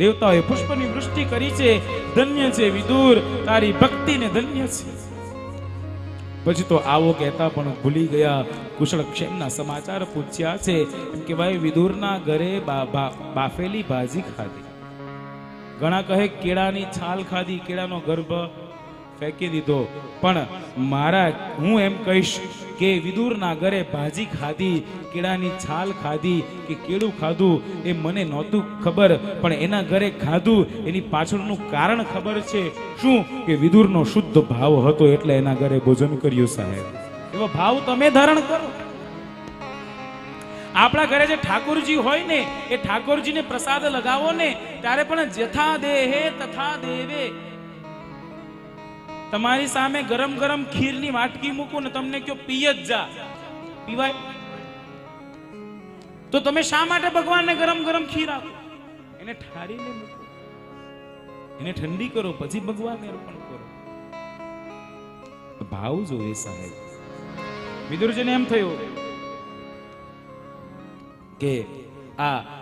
દેવતાઓએ પુષ્પની વૃષ્ટિ કરી છે. ધન્ય છે વિદુર. તારી ભક્તિને ધન્ય છે. પછી તો આવો કહેતા પણ ભૂલી ગયા. કુશળ ક્ષેમના સમાચાર પૂછ્યા છે. એમ કહેવાય, વિદુરના ઘરે બાફેલી ભાજી ખાધી. ઘણા કહે, કેળાની છાલ ખાધી. કેળાનો ગર્ભ ફેંકી દીધો. પણ મારા હું એમ કહીશ કે વિદુરના ઘરે ભાજી ખાધી, કેળાની છાલ ખાધી કે કેળું ખાધું એ મને નહોતું ખબર. પણ એના ઘરે ખાધું, એની પાછળનું કારણ ખબર છે શું? કે વિદુરનો શુદ્ધ ભાવ હતો એટલે એના ઘરે ભોજન કર્યું, સાહેબ. એવો ભાવ તમે ધારણ કરો. આપણા ઘરે જે ઠાકોરજી હોય ને, એ ઠાકોરજીને પ્રસાદ લગાવો ને, ત્યારે પણ જથા દેહે તથા દેવે તમારી સામે ગરમ ગરમ ખીરની વાટકી મૂકું ને તમને કયો પી જ જા. પીવાય? તો તમે શા માટે ભગવાનને ગરમ ગરમ ખીર આપો? એને ઠારીને મૂકો. એને ઠંડી કરો, પછી ભગવાનને અર્પણ કરો. ભાવ જોઈએ સાહેબ. વિદુરજીને એમ થયું કે આ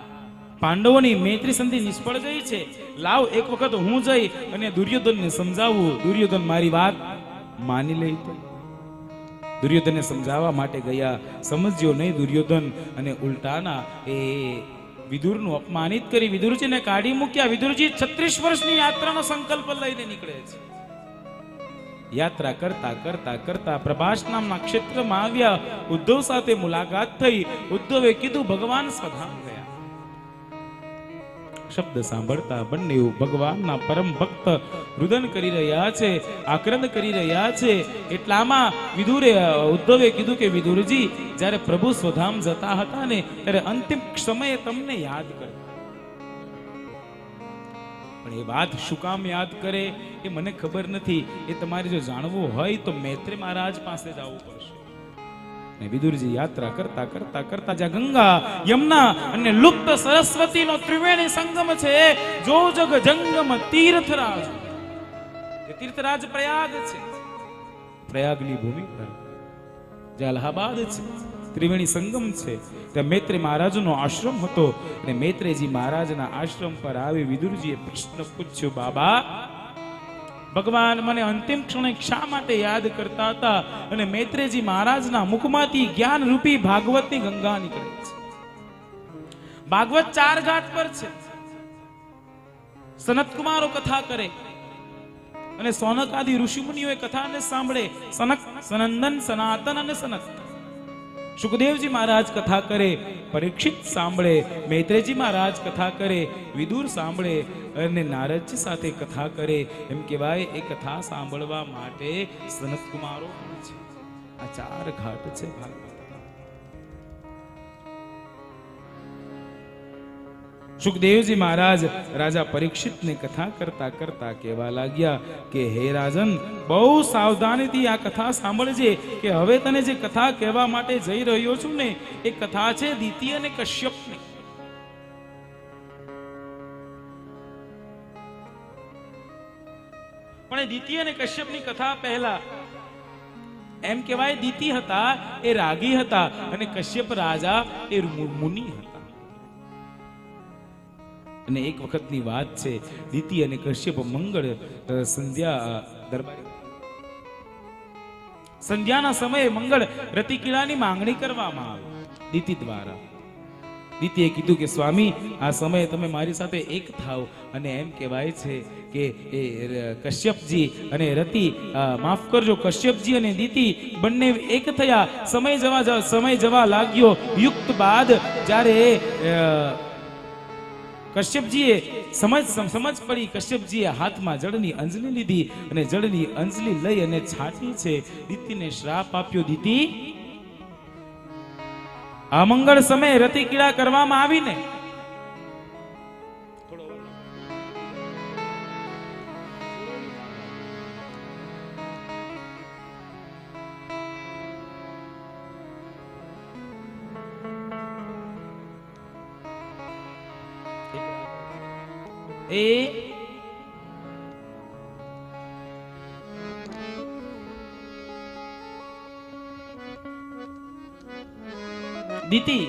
પાંડવોની મૈત્રી સંધિ નિષ્ફળ ગઈ છે. લાવ એક વખત હું જઈ અને દુર્યોધનને સમજાવું. દુર્યોધન મારી વાત માની લઈ તો. દુર્યોધનને સમજાવવા માટે ગયા. સમજ્યો નહીં દુર્યોધન અને ઉલટાના એ વિદુરનું અપમાનિત કરી વિદુરજીને કાઢી મૂક્યા. વિદુરજી છત્રીસ વર્ષની યાત્રાનો સંકલ્પ લઈને નીકળે છે. યાત્રા કરતા કરતા કરતા પ્રભાસ નામના ક્ષેત્રમાં આવ્યા. ઉદ્ધવ સાથે મુલાકાત થઈ. ઉદ્ધવે કીધું, ભગવાન સ્વધામ ગયા. શબ્દ સાંભળતા બંને ભગવાનના પરમ ભક્ત રુદન કરી રહ્યા છે, આક્રંદ કરી રહ્યા છે. એટલામાં વિદુરે ઉદ્ધવે કીધું કે, વિદુરજી, જ્યારે પ્રભુ સ્વધામ જતા હતા ને, ત્યારે અંતિમ સમયે તમને યાદ કરે. પણ એ વાત શું કામ યાદ કરે, એ મને ખબર નથી. એ તમારે જો જાણવું હોય તો મૈત્રી મહારાજ પાસે જવું પડશે. વિદુરજી યાત્રા કરતા કરતા કરતા જ્યાં ગંગા, યમુના અને લુપ્ત સરસ્વતીનો ત્રિવેણી સંગમ છે, જો જગ જંગમ તીર્થરાજ. તીર્થરાજ પ્રયાગ છે. પ્રયાગની ભૂમિ પર જે અલ્હાબાદ છે, ત્રિવેણી સંગમ છે, ત્યાં મૈત્રી મહારાજનો આશ્રમ હતો અને મૈત્રેજી મહારાજના આશ્રમ પર આવી વિદુરજીએ પ્રશ્ન પૂછ્યો, બાબા ભગવાન મને અંતિમ ક્ષણે શા માટે યાદ કરતા હતા? અને મૈત્રેજી મહારાજના મુખમાંથી જ્ઞાન રૂપી ભાગવતની ગંગા નીકળે છે. ભાગવત ચાર ઘાટ પર છે. સનત કુમારો કથા કરે. અને સોનક આદિ ઋષિમુનિઓએ કથાને સાંભળે. સનક, સનંદન, સનાતન અને સનત. સુખદેવજી મહારાજ કથા કરે, પરીક્ષિત સાંભળે, મૈત્રેજી મહારાજ કથા કરે, વિદુર સાંભળે અને નારદજી સાથે કથા કરે. એમ કહેવાય, એ કથા સાંભળવા માટે સનત કુમારો છે. આ ચાર ઘાટ છે ભાગવતના સુખદેવજી મહારાજ રાજા પરીક્ષિતને કથા કરતા કરતા કહેવા લાગ્યા કે, હે રાજન, બહુ સાવધાનીથી આ કથા સાંભળજે કે હવે તને જે કથા કહેવા માટે જઈ રહ્યો છું ને, એ કથા છે દીતિ અને કશ્યપની. પણ એ દીતિ અને કશ્યપની કથા પહેલા એમ કહેવાય, દીતિ હતા એ રાગી હતા અને કશ્યપ રાજા એ મુનિ હતા. અને એક વખતની વાત છે દિતિ અને કશ્યપ મંગળ સંધ્યા દરબાર. સંધ્યાના સમયે મંગળ રતિકીળાની માંગણી કરવામાં આવી દિતિ દ્વારા. દીતીએ કીધું કે, સ્વામી, આ સમયે તમે મારી સાથે એક થાવ. અને એમ કહેવાય છે કે, એ કશ્યપજી અને રતિ માફ કરજો, કશ્યપજી અને દિતિ બંને એક થયા. સમય જવા સમય જવા લાગ્યો. યુક્ત બાદ જ્યારે કશ્યપજીએ સમજ સમજ પડી કશ્યપજીએ હાથમાં જળની અંજલી લીધી અને જળની અંજલી લઈ અને છાટી છે. દીતીને શ્રાપ આપ્યો, દીતી, આ મંગળ સમયે રતિ કીડા કરવામાં આવીને એ દીતિ,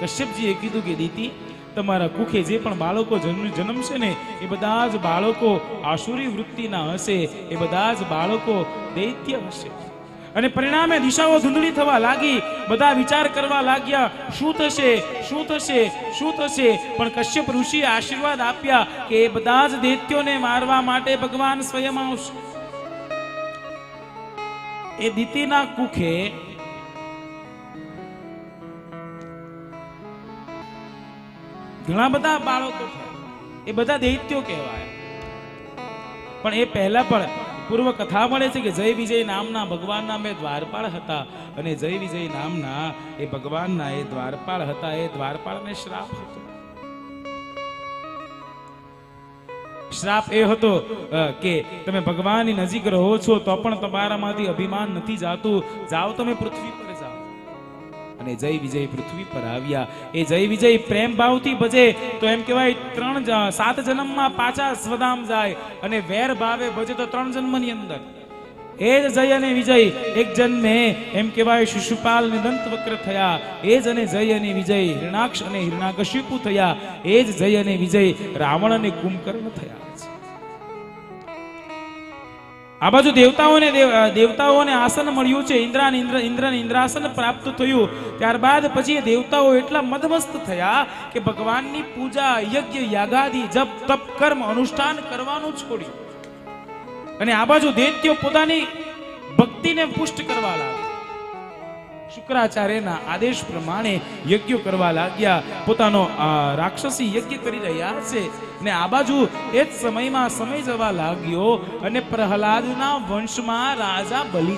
કશ્યપજીએ કીધું કે દીતિ, તમારા કુખે જે પણ બાળકો જન્મ, જન્મશે ને, એ બધા જ બાળકો આસુરી વૃત્તિના હશે, એ બધા જ બાળકો દૈત્ય હશે. અને પરિણામે દિશાઓ ધૂંધળી થવા લાગી. બધા વિચાર કરવા લાગ્યા, શું થશે? શું થશે? શું થશે? પણ કશ્યપ ઋષિએ આશીર્વાદ આપ્યા કે એ બધા જ દૈત્યોને મારવા માટે ભગવાન સ્વયં આવશે. એ દીતીના કુખે ઘણા બધા બાળકો એ બધા દૈત્યો કહેવાય. પણ એ પહેલા પણ પૂર્વ કથા મળે છે કે જય વિજય નામના ભગવાનના મેં દ્વારપાળ હતા. અને જય વિજય નામના એ ભગવાનના એ દ્વારપાળ હતા. એ દ્વારપાળને શ્રાપ હતો. શ્રાપ એ હતો કે તમે ભગવાનની નજીક રહો છો તો પણ તમારામાંથી અભિમાન નથી જાતું. જાઓ તમે પૃથ્વી અને જય વિજય પૃથ્વી પર આવ્યા. એ જય વિજય પ્રેમ ભાવથી ભજે. તો એમ કહેવાય ત્રણ સાત જન્મમાં પાછા સ્વધામ જાય અને વેર ભાવે ભજે તો ત્રણ જન્મની અંદર. એ જ જય અને વિજય એક જન્મે. એમ કહેવાય શિશુપાલ ને દંત વક્ર થયા. એ જ અને જય અને વિજય હિરણાક્ષ અને હિરણાકશિપુ થયા. એ જ જય અને વિજય રાવણ અને કુંભકર્ણ થયા. છે આ બાજુ દેવતાઓને દેવતાઓને આસન મળ્યું છે, ઇન્દ્રા ઇન્દ્ર ઇન્દ્રને ઇન્દ્રાસન પ્રાપ્ત થયું. ત્યારબાદ પછી દેવતાઓ એટલા મદમસ્ત થયા કે ભગવાનની પૂજા, યજ્ઞ, યાગાદિ, જપ, તપ, કર્મ, અનુષ્ઠાન કરવાનું છોડ્યું. અને આ બાજુ દૈત્યો પોતાની ભક્તિને પુષ્ટ કરવા લાગ્યા. શુક્રાચાર્યના આદેશ પ્રમાણે યજ્ઞ કરવા લાગ્યા. પોતાનો રાક્ષસી યજ્ઞ કરી રહ્યા છે ને આ બાજુ એ જ સમયમાં સમય જવા લાગ્યો અને પ્રહલાદના વંશમાં રાજા બલિ